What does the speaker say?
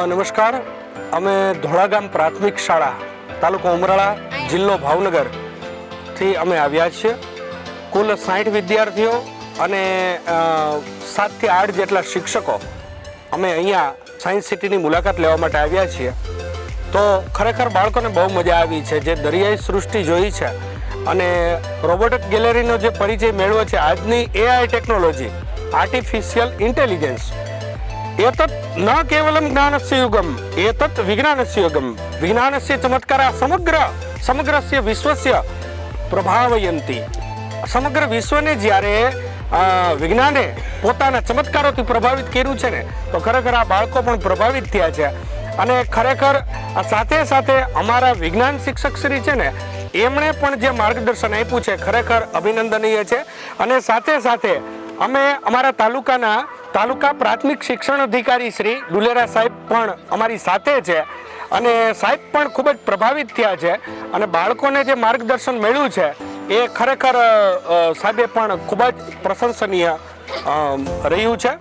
નમસ્કાર. અમે ધોળાગામ પ્રાથમિક શાળા, તાલુકો ઉમરાળા, જિલ્લો ભાવનગરથી અમે આવ્યા છીએ. કુલ સાઠ વિદ્યાર્થીઓ અને સાતથી આઠ જેટલા શિક્ષકો અમે અહીંયા સાયન્સ સિટીની મુલાકાત લેવા માટે આવ્યા છીએ. તો ખરેખર બાળકોને બહુ મજા આવી છે, જે દરિયાઈ સૃષ્ટિ જોઈ છે અને રોબોટિક ગેલેરીનો જે પરિચય મેળવ્યો છે, આજની એઆઈ ટેકનોલોજી આર્ટિફિશિયલ ઇન્ટેલિજન્સ એતत् ન કેવલમ જ્ઞાનસ્ય યુગમ એતत् વિજ્ઞાનસ્ય યુગમ વિજ્ઞાનસ્ય ચમત્કારા સમગ્ર સમગ્રસ્ય વિશ્વસ્ય પ્રભાવયંતી સમગ્ર વિશ્વને જ્યારે વિજ્ઞાને પોતાના ચમત્કારોથી પ્રભાવિત કર્યું છે ને તો ખરેખર આ બાળકો પણ પ્રભાવિત થયા છે અને ખરેખર સાથે સાથે અમારા વિજ્ઞાન શિક્ષક શ્રી છે ને એમણે પણ જે માર્ગદર્શન આપ્યું છે ખરેખર અભિનંદનીય છે અને સાથે સાથે અમે અમારા તાલુકાના તાલુકા પ્રાથમિક શિક્ષણ અધિકારી શ્રી દુલેરા સાહેબ પણ અમારી સાથે છે અને સાહેબ પણ ખૂબ જ પ્રભાવિત થયા છે અને બાળકોને જે માર્ગદર્શન મળ્યું છે એ ખરેખર સાહેબે પણ ખૂબ જ પ્રશંસનીય રહ્યું છે.